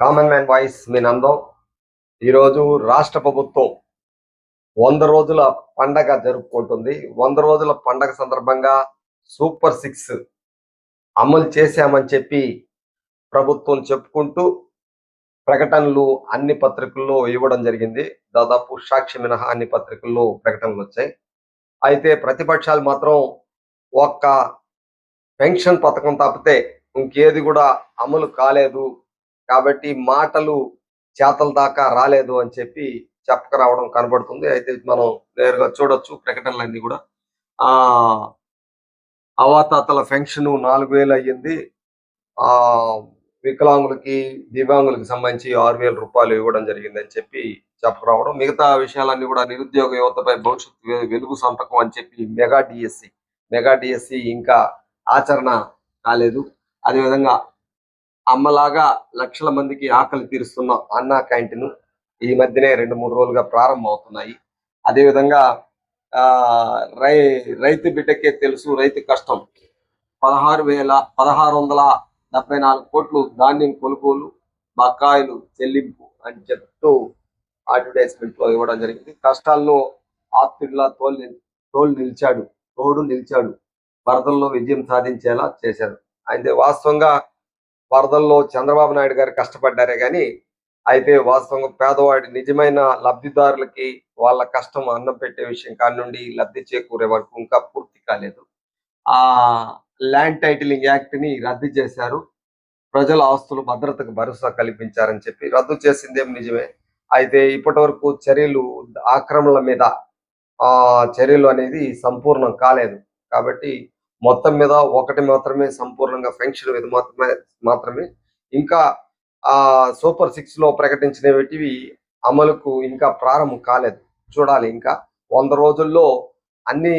Common man voice మీ నందం. ఈరోజు రాష్ట్ర ప్రభుత్వం వంద రోజుల పండగ జరుపుకుంటుంది. వంద రోజుల పండగ సందర్భంగా సూపర్ సిక్స్ అమలు చేశామని చెప్పి ప్రభుత్వం చెప్పుకుంటూ ప్రకటనలు అన్ని పత్రికల్లో ఇవ్వడం జరిగింది. దాదాపు సాక్షి మినహా అన్ని పత్రికల్లో ప్రకటనలు వచ్చాయి. అయితే ప్రతిపక్షాలు మాత్రం ఒక్క పెన్షన్ పథకం తప్పితే ఇంకేది కూడా అమలు కాలేదు. కాబట్టి మాటలు చేతల దాకా రాలేదు అని చెప్పి చెప్పక రావడం కనబడుతుంది. అయితే మనం నేరుగా చూడొచ్చు ప్రకటనలన్నీ కూడా. ఆ అవాతాతల పెన్షన్ నాలుగు వేలు అయ్యింది. ఆ వికలాంగులకి దివ్యాంగులకి సంబంధించి ఆరు వేల రూపాయలు ఇవ్వడం జరిగింది అని చెప్పి చెప్పరావడం మిగతా విషయాలన్నీ కూడా నిరుద్యోగ యువతపై భవిష్యత్ వెలుగు సంతకం అని చెప్పి మెగా డిఎస్సి మెగా డిఎస్సి ఇంకా ఆచరణ కాలేదు. అదేవిధంగా అమ్మలాగా లక్షల మందికి ఆకలి తీరుస్తున్న అన్నా క్యాంటీన్ ఈ మధ్యనే రెండు మూడు రోజులుగా ప్రారంభం అవుతున్నాయి అదేవిధంగా ఆ రై రైతు బిడ్డకే తెలుసు రైతు కష్టం. పదహారు వేల పదహారు వందల డెబ్బై నాలుగు కోట్లు ధాన్యం కొనుగోలు బకాయిలు చెల్లింపు అని చెప్తూ అడ్వర్టైజ్మెంట్లో ఇవ్వడం జరిగింది. కష్టాల్లో ఆత్తుడిలా తోలు తోలు నిలిచాడు తోడు నిలిచాడు. వరదల్లో విజయం సాధించేలా చేశారు. అయితే వాస్తవంగా వరదల్లో చంద్రబాబు నాయుడు గారు కష్టపడ్డారే కానీ అయితే వాస్తవంగా పేదవాడి నిజమైన లబ్ధిదారులకి వాళ్ళ కష్టం అన్నం పెట్టే విషయం కాడి లబ్ధి చేకూరే వరకు ఇంకా పూర్తి కాలేదు. ఆ ల్యాండ్ టైటిలింగ్ యాక్ట్ని రద్దు చేశారు. ప్రజల ఆస్తులు భద్రతకు భరోసా కల్పించారని చెప్పి రద్దు చేసిందేం నిజమే. అయితే ఇప్పటి వరకు చర్యలు ఆక్రమణల మీద ఆ చర్యలు అనేది సంపూర్ణం కాలేదు. కాబట్టి మొత్తం మీద ఒకటి మాత్రమే సంపూర్ణంగా ఫంక్షన్ ఇది మాత్రమే మాత్రమే. ఇంకా ఆ సూపర్ సిక్స్లో ప్రకటించినవి అమలుకు ఇంకా ప్రారంభం కాలేదు. చూడాలి ఇంకా. వంద రోజుల్లో అన్ని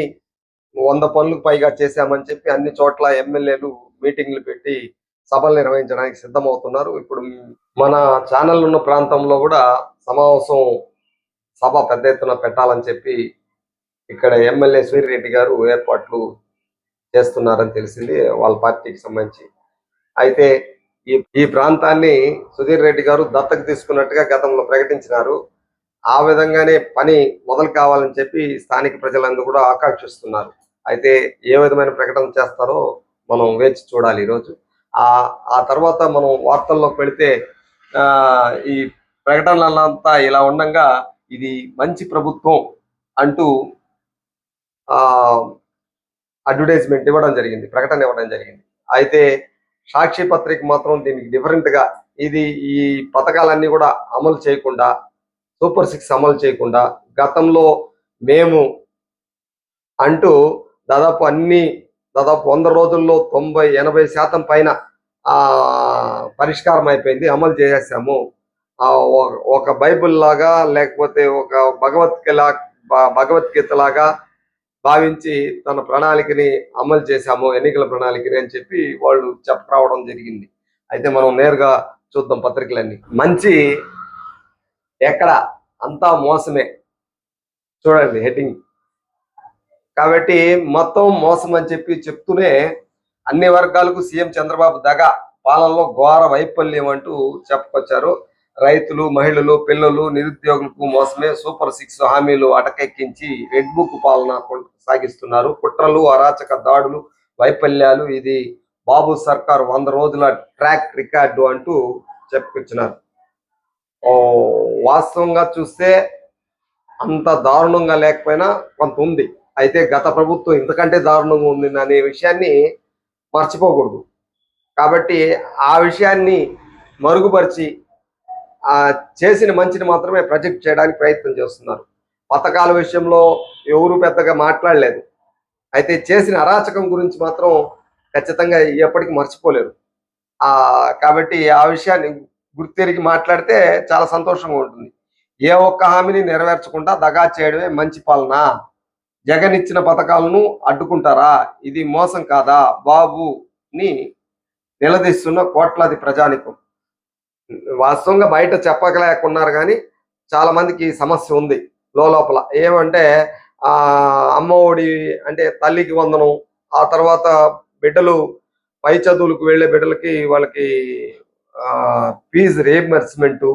వంద పనులకు పైగా చేశామని చెప్పి అన్ని చోట్ల ఎమ్మెల్యేలు మీటింగ్లు పెట్టి సభలు నిర్వహించడానికి సిద్ధమవుతున్నారు. ఇప్పుడు మన ఛానల్ ఉన్న ప్రాంతంలో కూడా సమావేశం సభ పెద్ద ఎత్తున పెట్టాలని చెప్పి ఇక్కడ ఎమ్మెల్యే సూర్యరెడ్డి గారు ఏర్పాట్లు చేస్తున్నారని తెలిసింది వాళ్ళ పార్టీకి సంబంధించి. అయితే ఈ ఈ ప్రాంతాన్ని సుధీర్ రెడ్డి గారు దత్తకు తీసుకున్నట్టుగా గతంలో ప్రకటించినారు. ఆ విధంగానే పని మొదలు కావాలని చెప్పి స్థానిక ప్రజలందరూ కూడా ఆకాంక్షిస్తున్నారు. అయితే ఏ విధమైన ప్రకటన చేస్తారో మనం వేచి చూడాలి ఈరోజు. ఆ ఆ తర్వాత మనం వార్తల్లోకి వెళితే ఆ ఈ ప్రకటనలంతా ఇలా ఉండగా ఇది మంచి ప్రభుత్వం అంటూ ఆ అడ్వర్టైజ్మెంట్ ఇవ్వడం జరిగింది ప్రకటన ఇవ్వడం జరిగింది. అయితే సాక్షి పత్రిక మాత్రం దీనికి డిఫరెంట్గా ఇది ఈ పథకాలన్నీ కూడా అమలు చేయకుండా సూపర్ సిక్స్ అమలు చేయకుండా గతంలో మేము అంటూ దాదాపు అన్ని దాదాపు వంద రోజుల్లో తొంభై ఎనభై శాతం పైన పరిష్కారం అయిపోయింది అమలు చేసేసాము. ఒక- ఒక బైబిల్ లాగా లేకపోతే ఒక భగవద్గీత భగవద్గీత లాగా భావించి తన ప్రణాళికని అమలు చేశాము ఎన్నికల ప్రణాళికని అని చెప్పి వాళ్ళు చెప్పరావడం జరిగింది. అయితే మనం నేరుగా చూద్దాం పత్రికలన్నీ. మంచి ఎక్కడ? అంతా మోసమే. చూడండి హెడ్డింగ్. కాబట్టి మొత్తం మోసం అని చెప్పి చెప్తూనే అన్ని వర్గాలకు సీఎం చంద్రబాబు దగ పాలనలో ఘోర వైఫల్యం అంటూ చెప్పుకొచ్చారు. రైతులు మహిళలు పిల్లలు నిరుద్యోగులకు మోసమే సూపర్ సిక్స్ హామీలు అటకెక్కించి రెడ్ బుక్ పాలన సాగిస్తున్నారు కుట్రలు అరాచక దాడులు వైఫల్యాలు ఇది బాబు సర్కార్ వంద రోజుల ట్రాక్ రికార్డు అంటూ చెప్పుకొచ్చినారు. ఓ వాస్తవంగా చూస్తే అంత దారుణంగా లేకపోయినా కొంత ఉంది. అయితే గత ప్రభుత్వం ఇంతకంటే దారుణంగా ఉంది అనే విషయాన్ని మర్చిపోకూడదు. కాబట్టి ఆ విషయాన్ని మరుగుపరిచి చేసిన మంచిని మాత్రమే ప్రొజెక్ట్ చేయడానికి ప్రయత్నం చేస్తున్నారు. పథకాల విషయంలో ఎవరు పెద్దగా మాట్లాడలేదు. అయితే చేసిన అరాచకం గురించి మాత్రం ఖచ్చితంగా ఎప్పటికీ మర్చిపోలేరు. ఆ కాబట్టి ఆ విషయాన్ని గుర్తెరిగి మాట్లాడితే చాలా సంతోషంగా ఉంటుంది. ఏ ఒక్క హామీని నెరవేర్చకుండా దగా చేయడమే మంచి పాలన? జగన్ ఇచ్చిన పథకాలను అడ్డుకుంటారా? ఇది మోసం కాదా? బాబుని నిలదీస్తున్న కోట్లాది ప్రజానికం. వాస్తవంగా బయట చెప్పకలేకున్నారు కానీ చాలా మందికి సమస్య ఉంది లోపల. ఏమంటే ఆ అమ్మ ఒడి అంటే తల్లికి వందనం ఆ తర్వాత బిడ్డలు పై చదువులకు వెళ్ళే బిడ్డలకి వాళ్ళకి ఫీజు రీఎంబర్స్మెంట్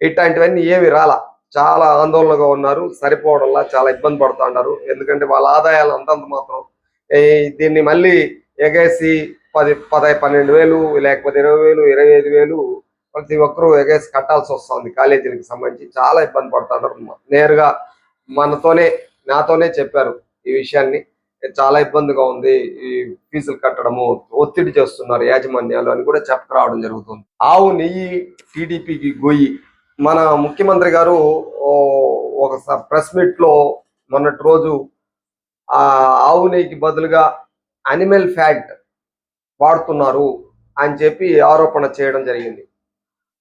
ఇట్లాంటివన్నీ ఏమి రాలా. చాలా ఆందోళనగా ఉన్నారు సరిపోవడంలా చాలా ఇబ్బంది పడుతూ ఉన్నారు. ఎందుకంటే వాళ్ళ ఆదాయాలు అంతంత మాత్రం దీన్ని మళ్ళీ ఎగేసి పది పది పన్నెండు వేలు లేకపోతే ఇరవై వేలు ఇరవై ఐదు వేలు ప్రతి ఒక్కరూ ఎగేసి కట్టాల్సి వస్తుంది. కాలేజీలకు సంబంధించి చాలా ఇబ్బంది పడుతున్నారు నేరుగా మనతోనే నాతోనే చెప్పారు ఈ విషయాన్ని. చాలా ఇబ్బందిగా ఉంది ఈ ఫీజులు కట్టడము ఒత్తిడి చేస్తున్నారు యాజమాన్యాలు అని కూడా చెప్పరావడం జరుగుతుంది. ఆవు నెయ్యి టీడీపీకి గొయ్యి. మన ముఖ్యమంత్రి గారు ఓ, ఒక ప్రెస్ మీట్లో మొన్నటి రోజు ఆ ఆవు నెయ్యికి బదులుగా అనిమల్ ఫ్యాట్ వాడుతున్నారు అని చెప్పి ఆరోపణ చేయడం జరిగింది.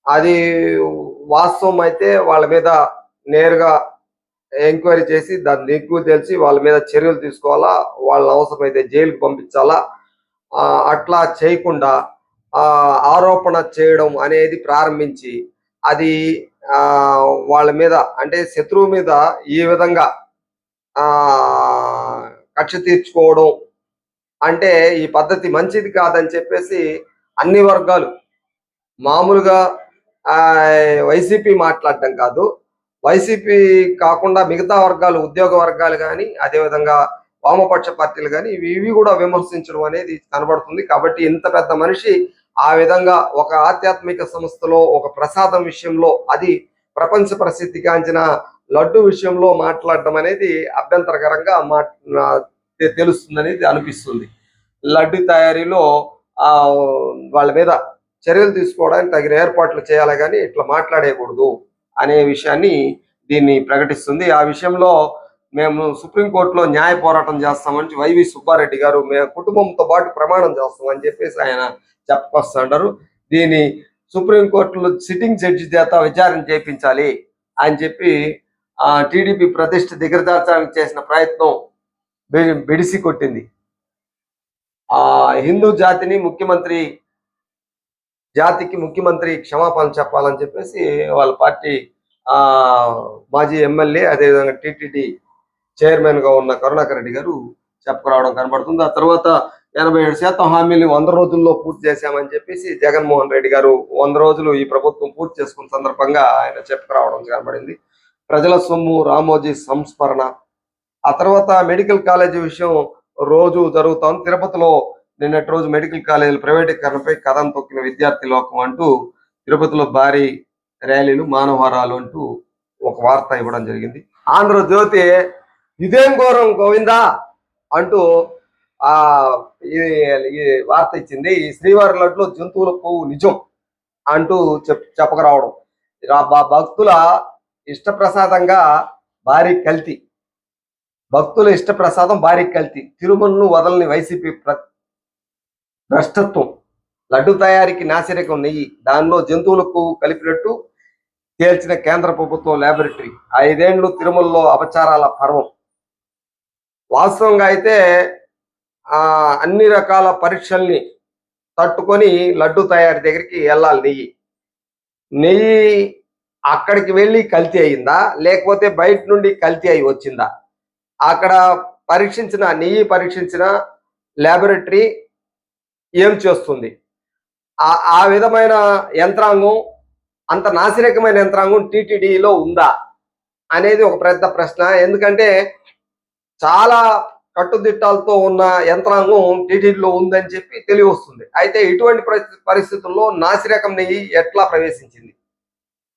అది వాస్తవం అయితే వాళ్ళ మీద నేరుగా ఎంక్వైరీ చేసి దాన్ని ఎక్కువ తెలిసి వాళ్ళ మీద చర్యలు తీసుకోవాలా వాళ్ళ అవసరమైతే జైలుకు పంపించాలా అట్లా చేయకుండా ఆరోపణ చేయడం అనేది ప్రారంభించి అది వాళ్ళ మీద అంటే శత్రువు మీద ఈ విధంగా కక్ష తీర్చుకోవడం అంటే ఈ పద్ధతి మంచిది కాదని చెప్పేసి అన్ని వర్గాలు మామూలుగా వైసీపీ మాట్లాడటం కాదు. వైసీపీ కాకుండా మిగతా వర్గాలు ఉద్యోగ వర్గాలు కానీ అదేవిధంగా వామపక్ష పార్టీలు కానీ ఇవి ఇవి కూడా విమర్శించడం అనేది కనబడుతుంది. కాబట్టి ఇంత పెద్ద మనిషి ఆ విధంగా ఒక ఆధ్యాత్మిక సంస్థలో ఒక ప్రసాదం విషయంలో అది ప్రపంచ ప్రసిద్ధిగాంచిన లడ్డు విషయంలో మాట్లాడడం అనేది అభ్యంతరకరంగా మా తెలుస్తుంది అనేది అనిపిస్తుంది. లడ్డు తయారీలో ఆ వాళ్ళ మీద చర్యలు తీసుకోవడానికి తగిన ఏర్పాట్లు చేయాలి కానీ ఇట్లా మాట్లాడేయకూడదు అనే విషయాన్ని దీన్ని ప్రకటిస్తుంది. ఆ విషయంలో మేము సుప్రీంకోర్టులో న్యాయ పోరాటం చేస్తామని వైవి సుబ్బారెడ్డి గారు మేము కుటుంబంతో పాటు ప్రమాణం చేస్తామని చెప్పేసి ఆయన చెప్పుకొస్తున్నారు దీన్ని సుప్రీంకోర్టులో సిట్టింగ్ జడ్జి చేత విచారణ చేయించాలి అని చెప్పి టీడీపీ ప్రతిష్ట దిగజార్చడానికి చేసిన ప్రయత్నం బెడిసి కొట్టింది. ఆ హిందూ జాతిని ముఖ్యమంత్రి జాతికి ముఖ్యమంత్రి క్షమాపణ చెప్పాలని చెప్పేసి వాళ్ళ పార్టీ ఆ మాజీ ఎమ్మెల్యే అదేవిధంగా టీటీడీ చైర్మన్గా ఉన్న కరుణాకర్ రెడ్డి గారు చెప్పుకురావడం కనబడుతుంది. ఆ తర్వాత ఎనభై ఏడు శాతం హామీలు వంద రోజుల్లో పూర్తి చేశామని చెప్పేసి జగన్మోహన్ రెడ్డి గారు వంద రోజులు ఈ ప్రభుత్వం పూర్తి చేసుకున్న సందర్భంగా ఆయన చెప్పుకురావడం కనబడింది. ప్రజల సొమ్ము రామోజీ సంస్మరణ. ఆ తర్వాత మెడికల్ కాలేజీ విషయం రోజు జరుగుతాం తిరుపతిలో నిన్నటి రోజు మెడికల్ కాలేజీల ప్రైవేటీకరణపై కథం తొక్కిన విద్యార్థి లోకం అంటూ తిరుపతిలో భారీ ర్యాలీలు మానవహారాలు అంటూ ఒక వార్త ఇవ్వడం జరిగింది. ఆంధ్రజ్యోతి ఇదేం ఘోరం గోవిందా? అంటూ ఆ ఈ వార్త ఇచ్చింది. ఈ శ్రీవారి లడ్లో జంతువుల కొవ్వు నిజం అంటూ చెప్ చెప్పకరావడం. భక్తుల ఇష్టప్రసాదంగా భారీ కల్తీ. భక్తుల ఇష్టప్రసాదం భారీ కల్తీ. తిరుమలను వదలని వైసీపీ ప్ర భ్రష్టత్వం. లడ్డు తయారీకి నాసిరకం నెయ్యి. దానిలో జంతువులకు కలిపినట్టు తేల్చిన కేంద్ర ప్రభుత్వం ల్యాబొరేటరీ ఐదేండ్లు తిరుమలలో అపచారాల పర్వం. వాస్తవంగా అయితే ఆ అన్ని రకాల పరీక్షల్ని తట్టుకొని లడ్డు తయారీ దగ్గరికి వెళ్ళాలి నెయ్యి. నెయ్యి అక్కడికి వెళ్ళి కల్తీ అయిందా? లేకపోతే బయట నుండి కల్తీ అయి వచ్చిందా? అక్కడ పరీక్షించిన నెయ్యి పరీక్షించిన ల్యాబొరేటరీ ఏం చేస్తుంది? ఆ ఆ విధమైన యంత్రాంగం అంత నాసిరకమైన యంత్రాంగం టీటీడీలో ఉందా? అనేది ఒక పెద్ద ప్రశ్న. ఎందుకంటే చాలా కట్టుదిట్టాలతో ఉన్న యంత్రాంగం టీటీడీలో ఉందని చెప్పి తెలియవస్తుంది అయితే ఇటువంటి పరిస్థితుల్లో నాసిరకం నెయ్యి ఎట్లా ప్రవేశించింది?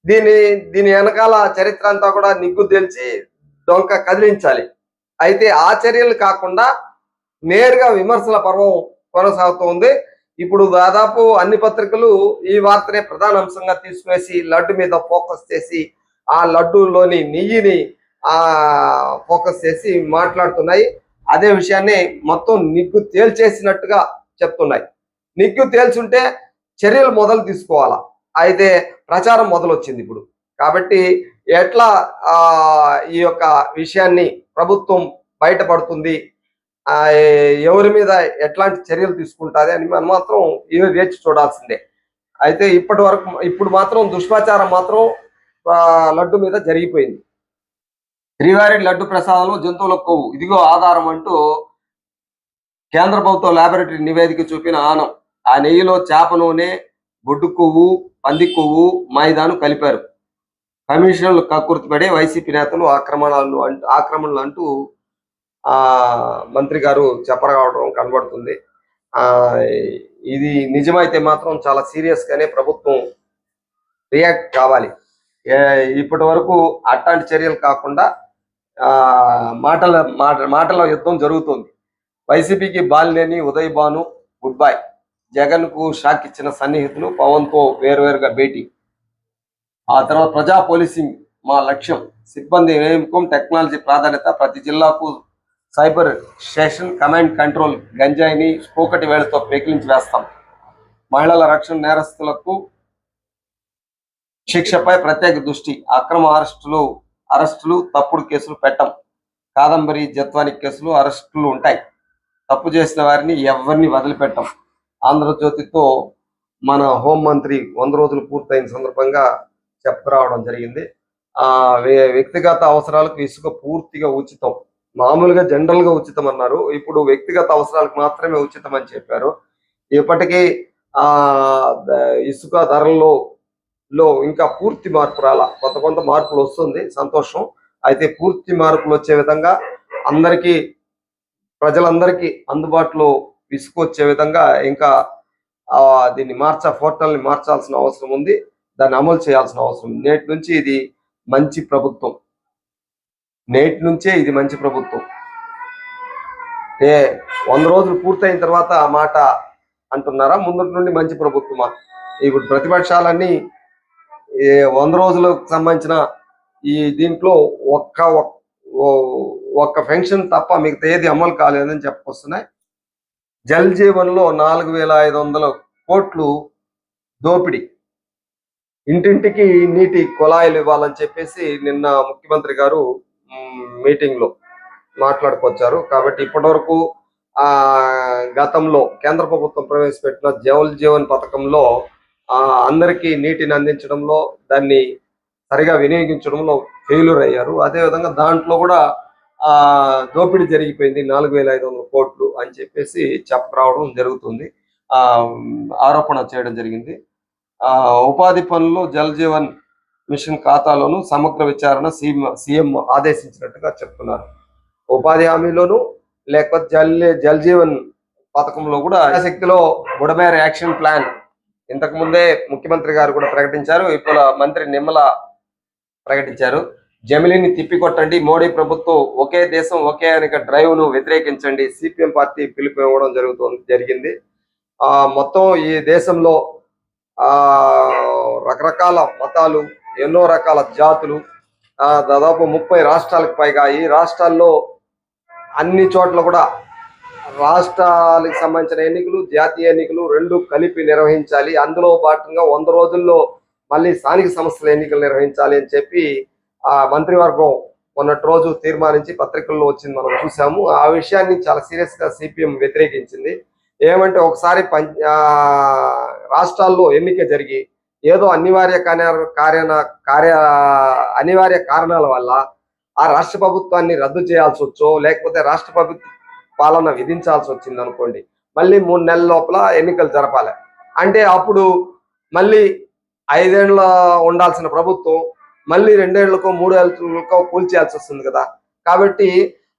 దీని దీని వెనకాల చరిత్ర అంతా కూడా నిగ్గు తెలిసి డొంక కదిలించాలి. అయితే ఆ చర్యలు కాకుండా నేరుగా విమర్శల పర్వం కొనసాగుతోంది. ఇప్పుడు దాదాపు అన్ని పత్రికలు ఈ వార్తనే ప్రధాన అంశంగా తీసుకునేసి లడ్డు మీద ఫోకస్ చేసి ఆ లడ్డూలోని నెయ్యిని ఫోకస్ చేసి మాట్లాడుతున్నాయి. అదే విషయాన్ని మొత్తం నిగ్గు తేల్చేసినట్టుగా చెప్తున్నాయి. నిగ్గు తేల్చుంటే చర్యలు మొదలు తీసుకోవాలా? అయితే ప్రచారం మొదలొచ్చింది ఇప్పుడు. కాబట్టి ఎట్లా ఈ యొక్క విషయాన్ని ప్రభుత్వం బయటపడుతుంది? ఎవరి మీద ఎట్లాంటి చర్యలు తీసుకుంటుంది అని మనం మాత్రం ఇవి వేచి చూడాల్సిందే. అయితే ఇప్పటి వరకు ఇప్పుడు మాత్రం దుష్ప్రచారం మాత్రం ఆ, లడ్డు మీద జరిగిపోయింది. శ్రీవారి లడ్డు ప్రసాదంలో జంతువుల కొవ్వు. ఇదిగో ఆధారం అంటూ కేంద్ర ప్రభుత్వ ల్యాబొరేటరీ నివేదిక చూపిన ఆనం. ఆ నెయ్యిలో చేప నూనె బొడ్డు కొవ్వు పంది కొవ్వు మైదాను కలిపారు. కమిషనర్లు కక్కుర్తిపడే వైసీపీ నేతలు ఆక్రమణలు అంటూ ఆక్రమణలు అంటూ మంత్రి గారు చెప్పరావడం కనబడుతుంది. ఆ ఇది నిజమైతే మాత్రం చాలా సీరియస్ గానే ప్రభుత్వం రియాక్ట్ కావాలి. ఇప్పటి వరకు అట్లాంటి చర్యలు కాకుండా ఆ మాటల మాట మాటల యుద్ధం జరుగుతుంది. వైసీపీకి బాలినేని ఉదయ్ భాను గుడ్ బై. జగన్కు షాక్ ఇచ్చిన సన్నిహితులు పవన్తో వేరువేరుగా భేటీ. ఆ తర్వాత ప్రజా పోలీసింగ్ మా లక్ష్యం. సిబ్బంది నియామకం టెక్నాలజీ ప్రాధాన్యత ప్రతి జిల్లాకు సైబర్ స్టేషన్ కమాండ్ కంట్రోల్ గంజాయిని పోకటి వేళతో పెకిలించి వేస్తాం. మహిళల రక్షణ నేరస్తులకు శిక్షపై ప్రత్యేక దృష్టి అక్రమ అరెస్టులు అరెస్టులు తప్పుడు కేసులు పెట్టం. కాదంబరి జత్వానికి కేసులు అరెస్టులు ఉంటాయి. తప్పు చేసిన వారిని ఎవరిని వదిలిపెట్టం. ఆంధ్రజ్యోతితో మన హోంమంత్రి వంద రోజులు పూర్తయిన సందర్భంగా చెప్పరావడం జరిగింది. ఆ వ్య- వ్యక్తిగత అవసరాలకు ఇసుక పూర్తిగా ఉచితం. మామూలుగా జనరల్గా ఉచితం అన్నారు ఇప్పుడు వ్యక్తిగత అవసరాలకు మాత్రమే ఉచితం అని చెప్పారు. ఇప్పటికీ ఆ ఇసుక ధరల్లో లో ఇంకా పూర్తి మార్పు రాలా. కొంత కొంత మార్పులు వస్తుంది. సంతోషం. అయితే పూర్తి మార్పులు వచ్చే విధంగా అందరికీ ప్రజలందరికీ అందుబాటులో ఇసుక వచ్చే విధంగా ఇంకా ఆ, దీన్ని మార్చ పోర్టల్ని మార్చాల్సిన అవసరం ఉంది. దాన్ని అమలు చేయాల్సిన అవసరం నేటి నుంచి ఇది మంచి ప్రభుత్వం. నేటి నుంచే ఇది మంచి ప్రభుత్వం. ఏ వంద రోజులు పూర్తయిన తర్వాత ఆ మాట అంటున్నారా? ముందు నుండి మంచి ప్రభుత్వమా? ఇప్పుడు ప్రతిపక్షాలన్నీ ఏ వంద రోజులకు సంబంధించిన ఈ దీంట్లో ఒక్క ఒక్క పెన్షన్ తప్ప మిగతా ఏది అమలు కాలేదని చెప్పుకొస్తున్నాయి జల్ జీవన్లో నాలుగు వేల ఐదు వందల కోట్లు దోపిడీ. ఇంటింటికి నీటి కుళాయిలు ఇవ్వాలని చెప్పేసి నిన్న ముఖ్యమంత్రి గారు మీటింగ్లో మాట్లాడుకొచ్చారు. కాబట్టి ఇప్పటివరకు ఆ గతంలో కేంద్ర ప్రభుత్వం ప్రవేశపెట్టిన జవల్ జీవన్ పథకంలో ఆ అందరికీ నీటిని అందించడంలో దాన్ని సరిగా వినియోగించడంలో ఫెయిల్యూర్ అయ్యారు. అదేవిధంగా దాంట్లో కూడా ఆ దోపిడీ జరిగిపోయింది. నాలుగు వేల ఐదు వందల కోట్లు అని చెప్పేసి చెప్పరావడం జరుగుతుంది. ఆ ఆరోపణ చేయడం జరిగింది. ఆ ఉపాధి పనులు జల్ జీవన్ మిషన్ ఖాతాలోను సమగ్ర విచారణ సీఎం సీఎం ఆదేశించినట్టుగా చెప్తున్నారు. ఉపాధి హామీలోను లేకపోతే జల్ జల్ జీవన్ పథకంలో కూడా శక్తిలో బుడమేర యాక్షన్ ప్లాన్ ఇంతకుముందే ముఖ్యమంత్రి గారు కూడా ప్రకటించారు. ఇప్పుడు మంత్రి నిమ్మల ప్రకటించారు. జమిలిని తిప్పికొట్టండి మోడీ ప్రభుత్వం ఒకే దేశం ఒకే అనేక డ్రైవ్ను వ్యతిరేకించండి సిపిఎం పార్టీ పిలుపు ఇవ్వడం జరుగుతుంది జరిగింది. ఆ మొత్తం ఈ దేశంలో ఆ రకరకాల మతాలు ఎన్నో రకాల జాతులు. దాదాపు ముప్పై రాష్ట్రాలకు పైగా ఈ రాష్ట్రాల్లో అన్ని చోట్ల కూడా రాష్ట్రాలకు సంబంధించిన ఎన్నికలు జాతీయ ఎన్నికలు రెండు కలిపి నిర్వహించాలి. అందులో భాగంగా వంద రోజుల్లో మళ్ళీ స్థానిక సంస్థల ఎన్నికలు నిర్వహించాలి అని చెప్పి ఆ మంత్రివర్గం మొన్నటి రోజు తీర్మానించి పత్రికల్లో వచ్చింది మనం చూసాము. ఆ విషయాన్ని చాలా సీరియస్గా సిపిఎం వ్యతిరేకించింది. ఏమంటే ఒకసారి పంచ రాష్ట్రాల్లో ఎన్నిక జరిగి ఏదో అనివార్య కార్య కార్య కార్య అనివార్య కారణాల వల్ల ఆ రాష్ట్ర ప్రభుత్వాన్ని రద్దు చేయాల్సి వచ్చో లేకపోతే రాష్ట్ర ప్రభుత్వ పాలన విధించాల్సి వచ్చింది అనుకోండి మళ్ళీ మూడు నెలల లోపల ఎన్నికలు జరపాలి. అంటే అప్పుడు మళ్ళీ ఐదేళ్ళ ఉండాల్సిన ప్రభుత్వం మళ్ళీ రెండేళ్ళకో మూడేళ్ళకో కూల్చేయాల్సి వస్తుంది కదా. కాబట్టి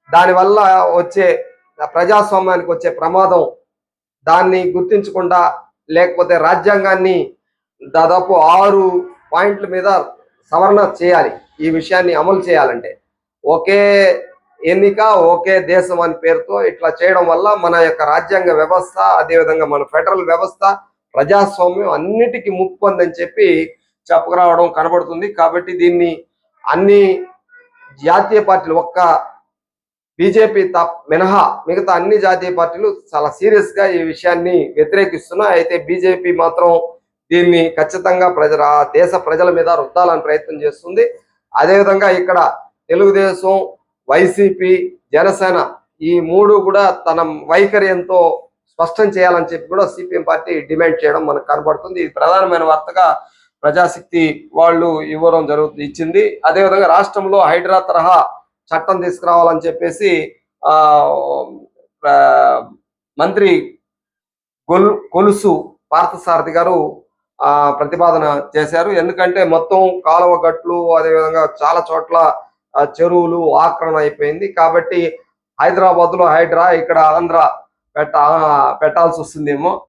దానివల్ల వచ్చే ప్రజాస్వామ్యానికి వచ్చే ప్రమాదం దాన్ని గుర్తించకుండా లేకపోతే రాజ్యాంగాన్ని దాదాపు ఆరు పాయింట్ల మీద సవరణ చేయాలి. ఈ విషయాన్ని అమలు చేయాలంటే. ఒకే ఎన్నిక ఒకే దేశం అని పేరుతో ఇట్లా చేయడం వల్ల మన యొక్క రాజ్యాంగ వ్యవస్థ అదేవిధంగా మన ఫెడరల్ వ్యవస్థ ప్రజాస్వామ్యం అన్నిటికీ ముప్పు అందని చెప్పి చెప్పకరావడం కనబడుతుంది. కాబట్టి దీన్ని అన్ని జాతీయ పార్టీలు ఒక్క బీజేపీ తప్ప మినహా మిగతా అన్ని జాతీయ పార్టీలు చాలా సీరియస్గా ఈ విషయాన్ని వ్యతిరేకిస్తున్నాయి. అయితే బీజేపీ మాత్రం దీన్ని ఖచ్చితంగా ప్రజల దేశ ప్రజల మీద రుద్దాలని ప్రయత్నం చేస్తుంది. అదేవిధంగా ఇక్కడ తెలుగుదేశం వైసీపీ జనసేన ఈ మూడు కూడా తన వైఖరి ఎంతో స్పష్టం చేయాలని చెప్పి కూడా సిపిఎం పార్టీ డిమాండ్ చేయడం మనకు కనబడుతుంది. ఇది ప్రధానమైన వార్తగా ప్రజాశక్తి వాళ్ళు ఇవ్వడం జరుగుతుంది ఇచ్చింది. అదేవిధంగా రాష్ట్రంలో హైడ్రా తరహా చట్టం తీసుకురావాలని చెప్పేసి మంత్రి గొల్ కొలుసు పార్థసారథి గారు ప్రతిపాదన చేశారు. ఎందుకంటే మొత్తం కాలువ గట్లు అదేవిధంగా చాలా చోట్ల చెరువులు ఆక్రమణ అయిపోయింది. కాబట్టి హైదరాబాద్లో హైడ్రా ఇక్కడ ఆంధ్ర పెట్ట పెట్టాల్సి వస్తుందేమో.